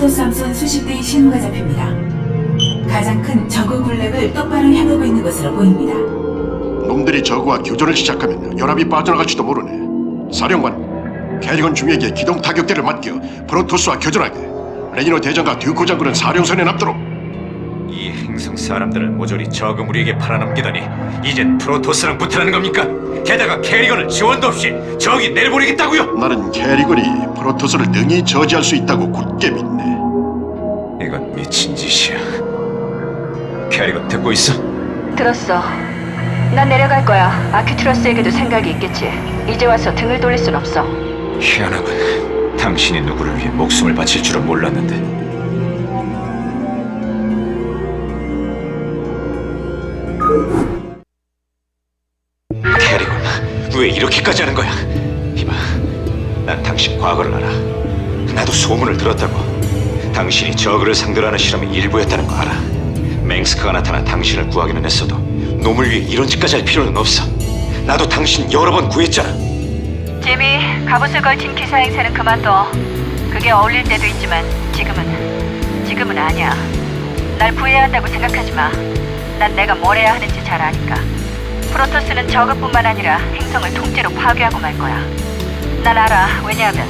프로토스 함선 수십 대의 신호가 잡힙니다. 가장 큰 저그 군락을 똑바로 향하고 있는 것으로 보입니다. 놈들이 저그와 교전을 시작하면 연합이 빠져나갈지도 모르네. 사령관, 캐리건 중에게 기동 타격대를 맡겨 프로토스와 교전하게. 레니노 대장과 듀코 장군은 사령선에 남도록. 이 행성 사람들을 모조리 저그무리에게 팔아넘기다니 이젠 프로토스랑 붙으라는 겁니까? 게다가 캐리건을 지원도 없이 저기 내려보내겠다고요? 나는 캐리건이 프로토스를 능히 저지할 수 있다고 굳게 믿네. 이건 미친 짓이야. 캐리건 듣고 있어? 들었어. 난 내려갈 거야. 아큐트러스에게도 생각이 있겠지. 이제 와서 등을 돌릴 순 없어. 희한하군. 당신이 누구를 위해 목숨을 바칠 줄은 몰랐는데. 캐리건, 왜 이렇게까지 하는 거야? 이봐, 난 당신 과거를 알아. 나도 소문을 들었다고. 당신이 저그를 상대로 하는 실험이 일부였다는 거 알아. 맹스크가 나타나 당신을 구하기는 했어도 놈을 위해 이런 짓까지 할 필요는 없어. 나도 당신 여러 번 구했잖아. 제미, 갑옷을 걸친 기사 행세는 그만둬. 그게 어울릴 때도 있지만 지금은 지금은 아니야. 날 구해야 한다고 생각하지 마. 난 내가 뭘 해야 하는지 잘 아니까. 프로토스는 저그뿐만 아니라 행성을 통째로 파괴하고 말 거야. 난 알아. 왜냐하면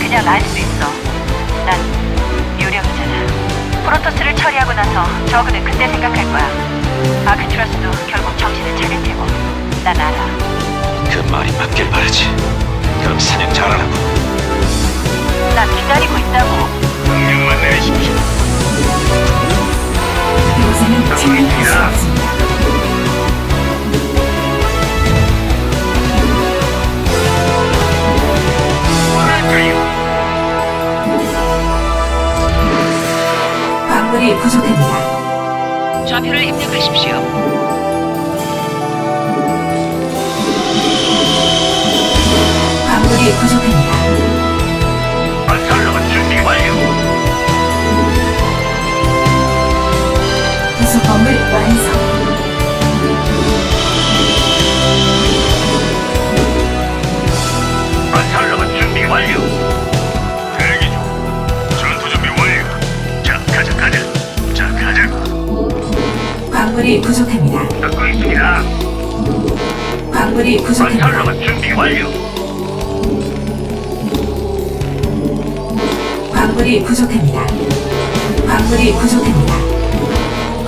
그냥 알 수 있어. 난 유령이잖아. 프로토스를 처리하고 나서 저그는 그때 생각할 거야. 아크트러스도 결국 정신을 차릴 테고. 난 알아. 그 말이 맞길 바라지. 그럼 사냥 잘하라고. 난 기다리고 있다고. 명령만 내리십시오. 없습니다. 광물이 부족합니다. 좌표를 입력하십시오. 광물이 부족합니다. 건물 완성. 건설로만 준비 완료. 대기 중. 전투 준비 완료. 자, 가자, 가자. 자, 가자. 광물이 부족합니다. 듣고 있습니다. 광물이 부족합니다. 건설로만 준비 완료. 광물이 부족합니다. 광물이 부족합니다.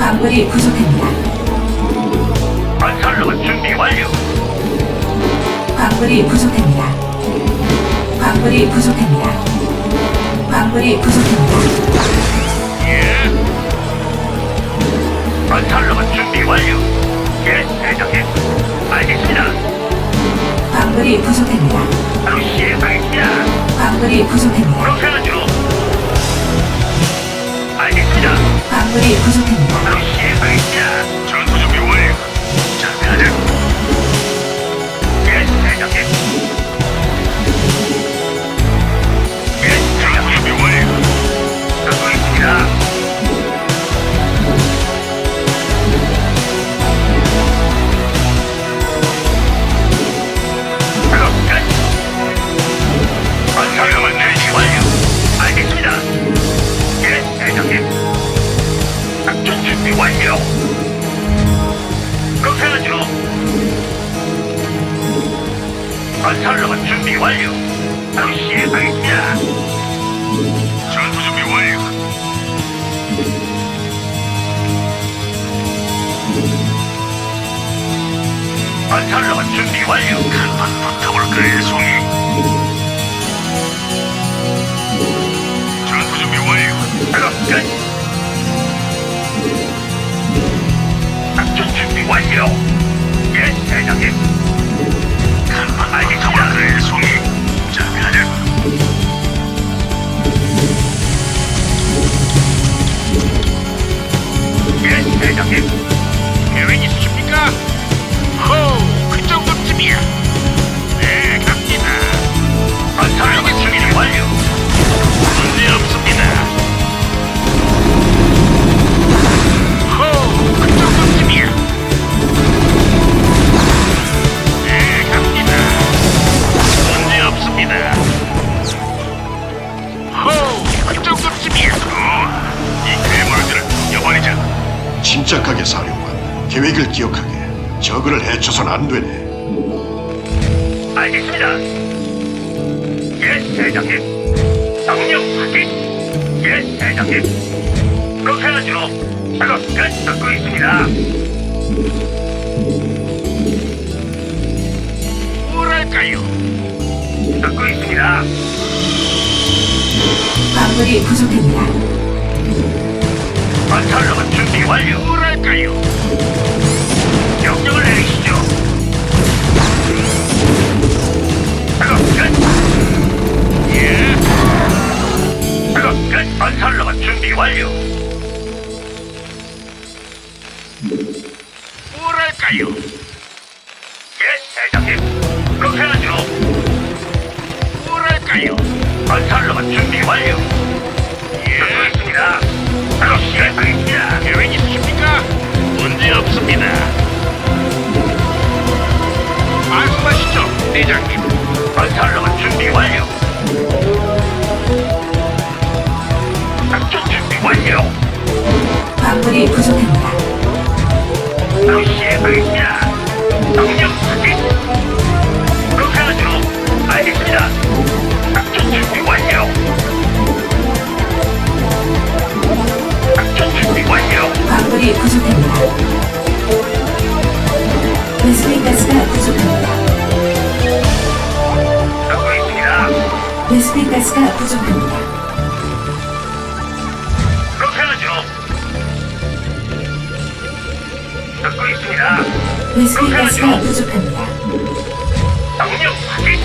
광물이 부족합니다. 건설로만 준비 완료. 광물이 부족합니다. 광물이 부족합니다. 광물이 부족합니다. 예. 건설로만 준비 완료. 예, 대장님. 알겠습니다. 광물이 부족합니다. 바로 시행하겠습니다. 광물이 부족합니다. 그렇게 하죠. 광물이 부족합니다. 바로 시행하겠습니다. 할까요? 명령을 내리시죠. 작업 끝. 예. 작업 끝. 건설로만 준비 완료. 부족합니다. 그렇게 하죠. 듣고 있습니다. 베스핀 가스가 부족합니다. 당력 확인.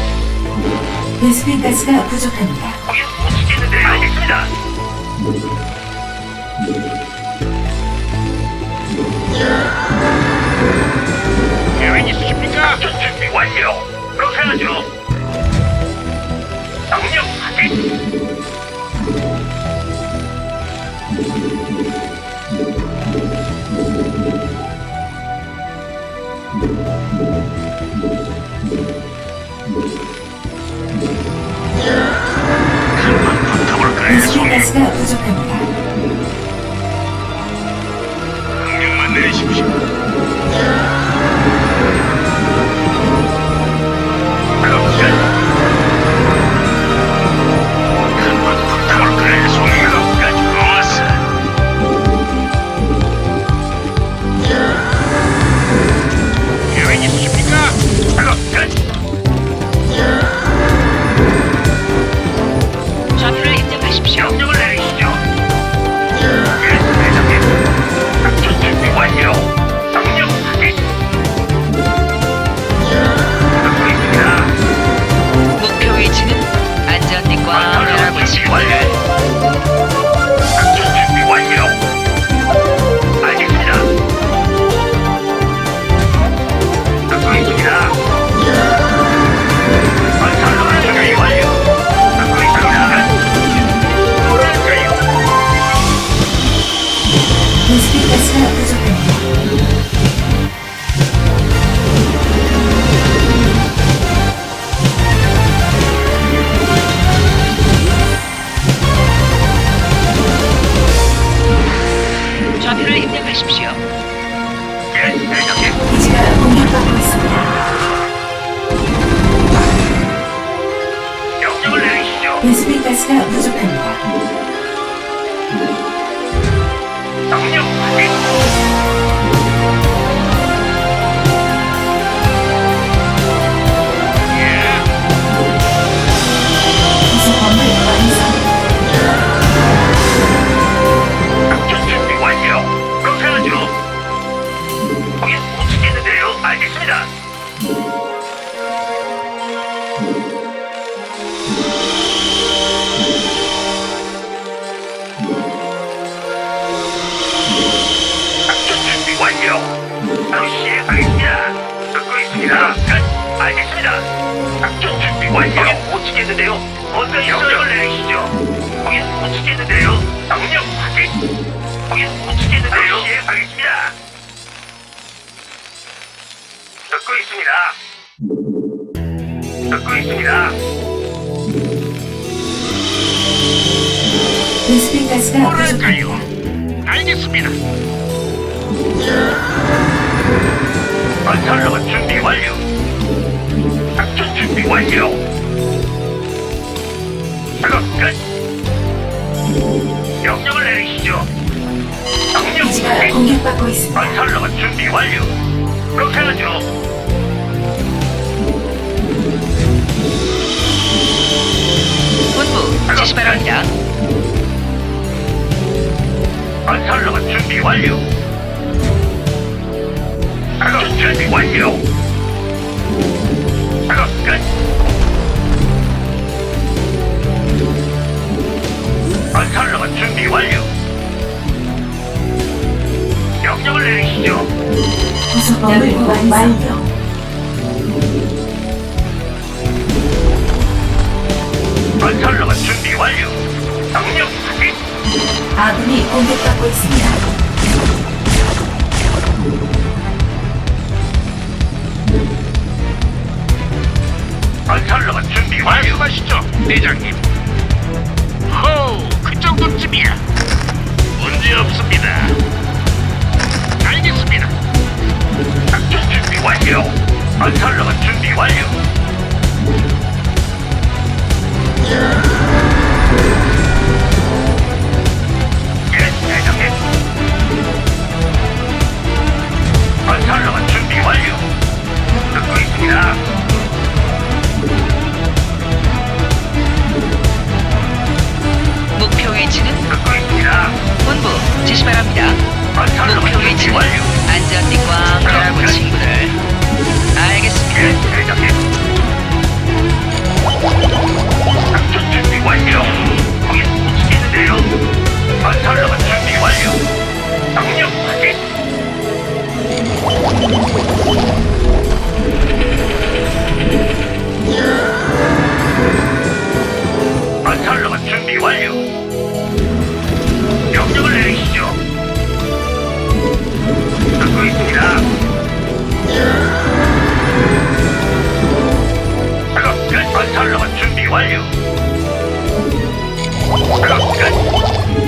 베스핀 가스가 부족합니다. 거기 못 지키는데 알겠습니다. 계획 있으십니까? 준비 완료. 가스가 부족합니다. 의사가 부족. 뭐랄까요? 알겠습니다. 건설로 준비 완료. 작전 준비 완료. 작업 끝. 명령을 내리시죠. 명령 기지가 준비. 공격받고 있습니다. 건설로 준비 완료. 그렇게 하죠. 본부 지시 바랍니다. 건설로만 준비 완료. 작업 준비 완료. 작업 끝. 건설로만 준비 완료. 명령을 내리시죠. 부속범을 완성. 공격받고 있습니다. 건설로만 준비 완료. 말씀하시죠, 대장님. 호우, 그 정도쯤이야. 문제 없습니다. 알겠습니다. 작전 준비 완료. 건설로만 준비 완료. 있습니다. 목표 위치는 듣고 있습니다. 본부 지시 바랍니다. 건설로만 목표 준비 위치는 완료. 안전띠 꽝 매라고 친구들. 알겠습니다. 예, 대장님. 작전 준비 완료. 거기 붙이겠는데요. 건설로만 준비 완료. 명령 확인. 건설로만 준비 완료. 작업 끝.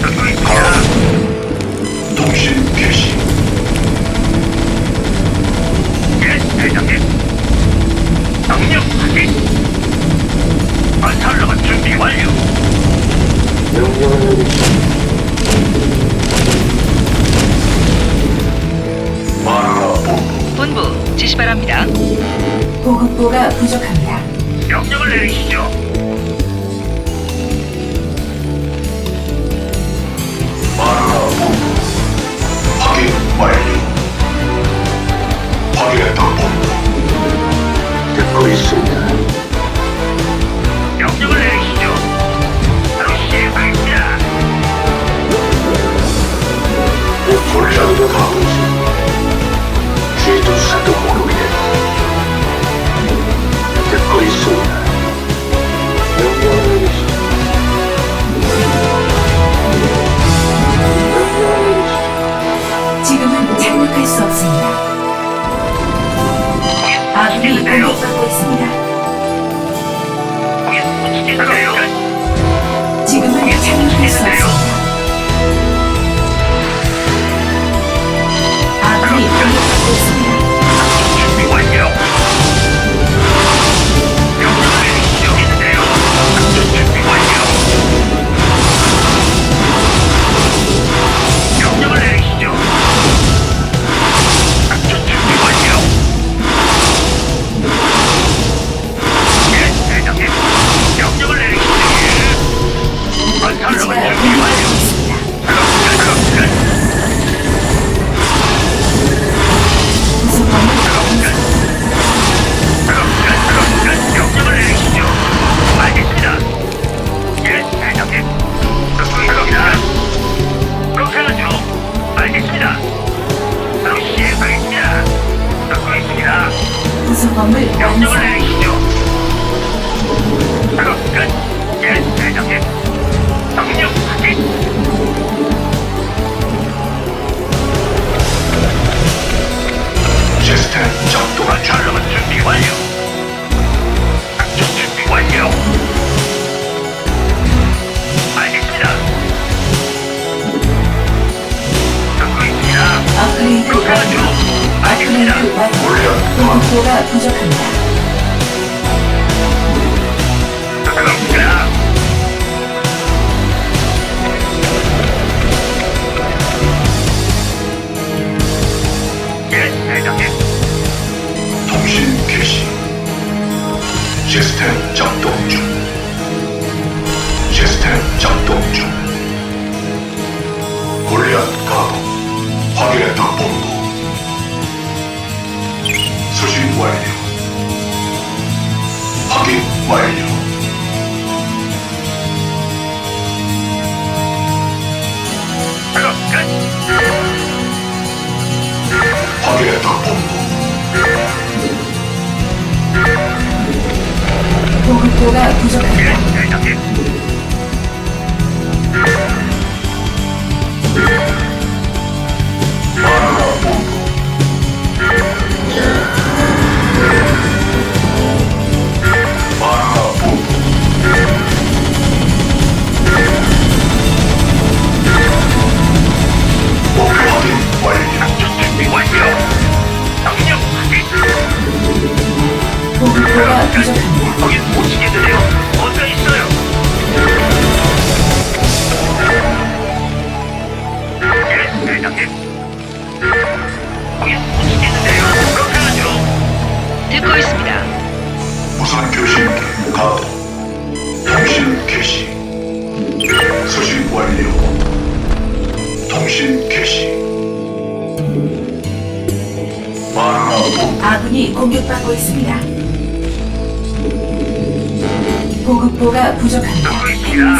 듣고 있습니다. 가도 통신 개시 예, 대장님. 명령 확인. 건설로만 준비 완료. 마라 본부 본부 지시 바랍니다. 부족합니다. 명령을 내리시죠. 완료 확인했다 본부 듣고 있습니다 명령을 내리시죠. 바로 시행하겠습니다. 가도 쥐도 새도 Listen.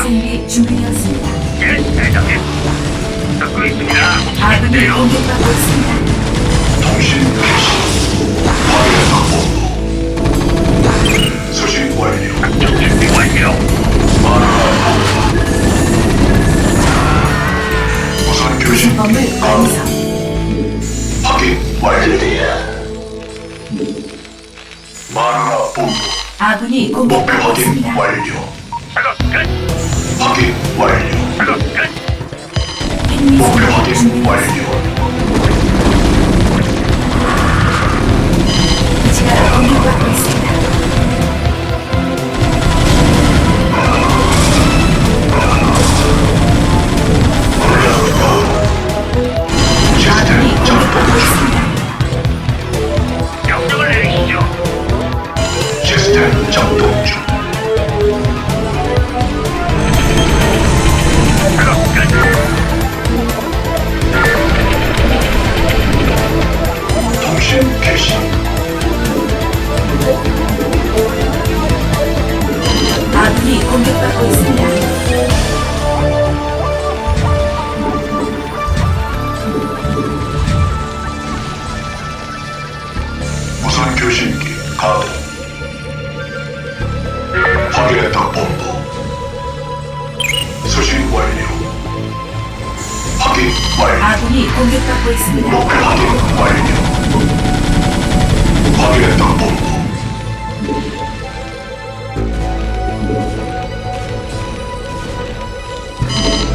생리 준비되었습니다. 예, 대장님. 듣고 있습니다. 아군이 네, 공격받고 있습니다. 목표 확인 완료. 끝. 확인 완료. 끝. 완료.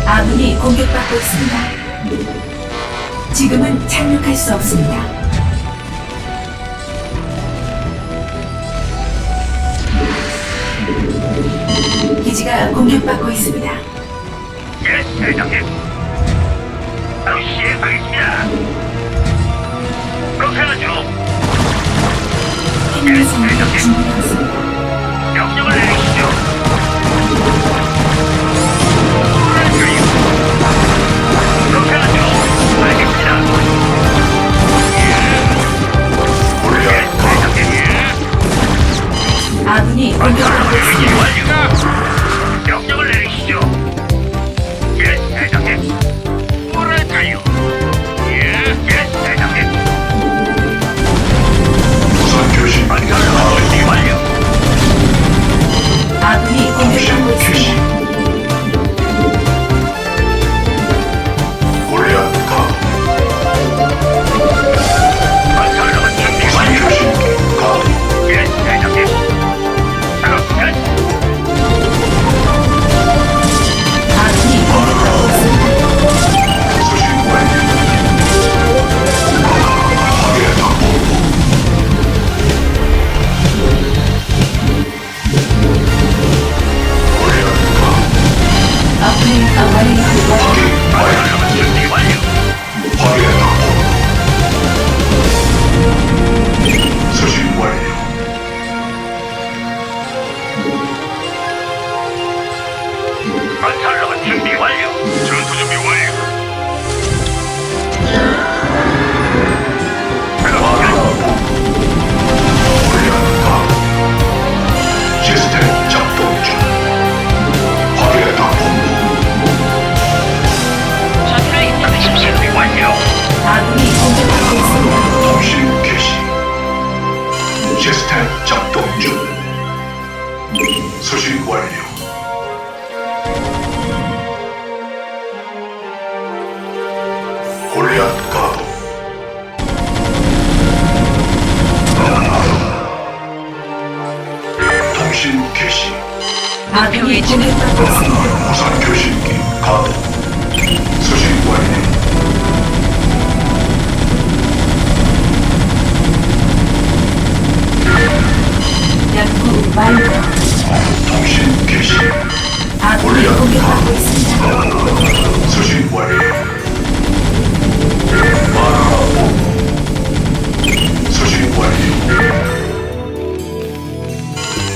아군이 공격받고 있습니다. 지금은 착륙할 수 없습니다. 기지가 공격받고 있습니다. 예, 대장님. 바로 시행하겠습니다. 그렇게 하죠. 예, 행사는 대장님. 준비되었습니다. 명령을 내리시죠. 아군이 공격받고 있습니다.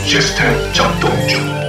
시스템 작동 중.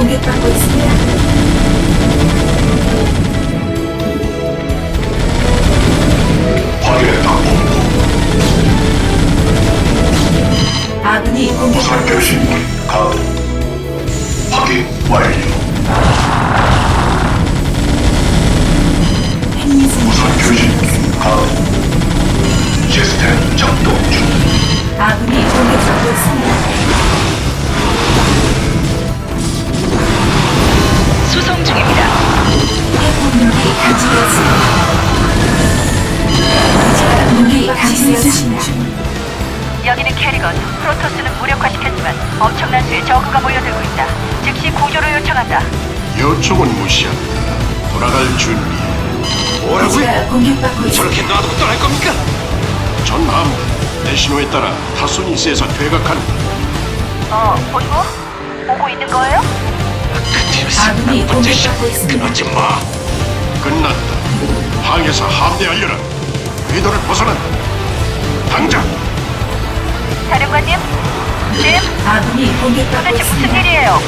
Ugi pa ko. 내 신호에 따라 타소니스에서 퇴각한다. 어, 본부? 보고 있는 거예요? 그 아군이. 공격받고 있습니다. 그러지 마. 끝났다. 항에서 함대하려라. 궤도를 벗어난다. 당장 사령관님? 짐? 아군이 공격받고 도대체 무슨 있습니다. 일이에요?